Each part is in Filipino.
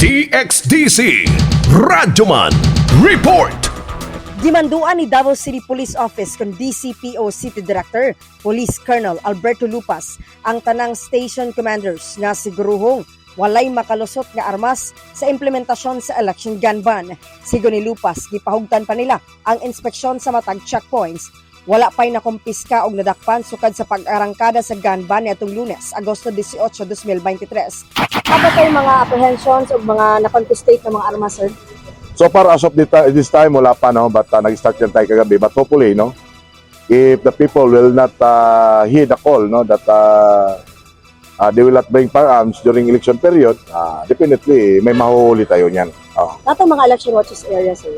DXDC Radyoman Report Gimanduan ni Davao City Police Office kung DCPO City Director, Police Colonel Alberto Lupas, ang tanang station commanders nga siguruhong walay makalusot nga armas sa implementasyon sa election gun ban. Sigo ni Lupas, gipahugtan pa nila ang inspeksyon sa matag checkpoints. Wala pa'y nakumpiska og nadakpan sukad sa pag-arangkada sa gun ban nitong lunes, Agosto 18, 2023. Apa kay mga apprehensions o mga nakonfiscate na mga armas, sir? So far as of this time wala pa no but uh, nag-start yan tayo kagabi but hopefully no if the people will not uh, hear the call no that uh, uh, they will not bring firearms during election period uh, definitely may mahuhuli tayo niyan. Oh. Lahat ng mga election watches area, sir.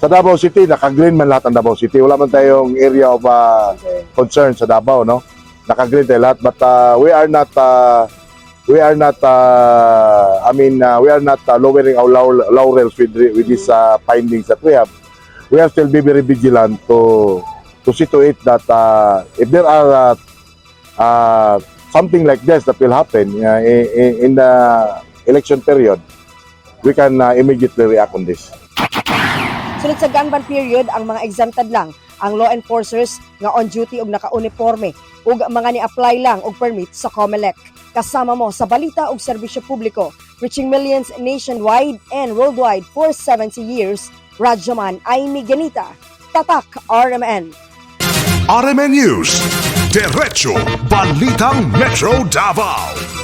Sa Davao City naka-green man lahat ng Davao City. Wala man tayong area of uh, concern sa Davao no? Naka-green tayo lahat. But uh, we are not uh, we are not uh, I mean uh, we are not uh, lowering our laur- laurels with with these uh, findings that we have. We have still be very vigilant to to it that uh, if there are uh, uh, something like this that will happen uh, in, in the election period we can uh, immediately react on this Sunod sa gun ban period, ang mga exempted lang ang law enforcers nga on duty og naka-uniforme ug mga ni-apply lang og permit sa COMELEC. Kasama mo sa balita ug serbisyo publiko, reaching millions nationwide and worldwide for 70 years. Radyoman Aimee Ganita, Tatak RMN. RMN News Diretso Balitang Metro Davao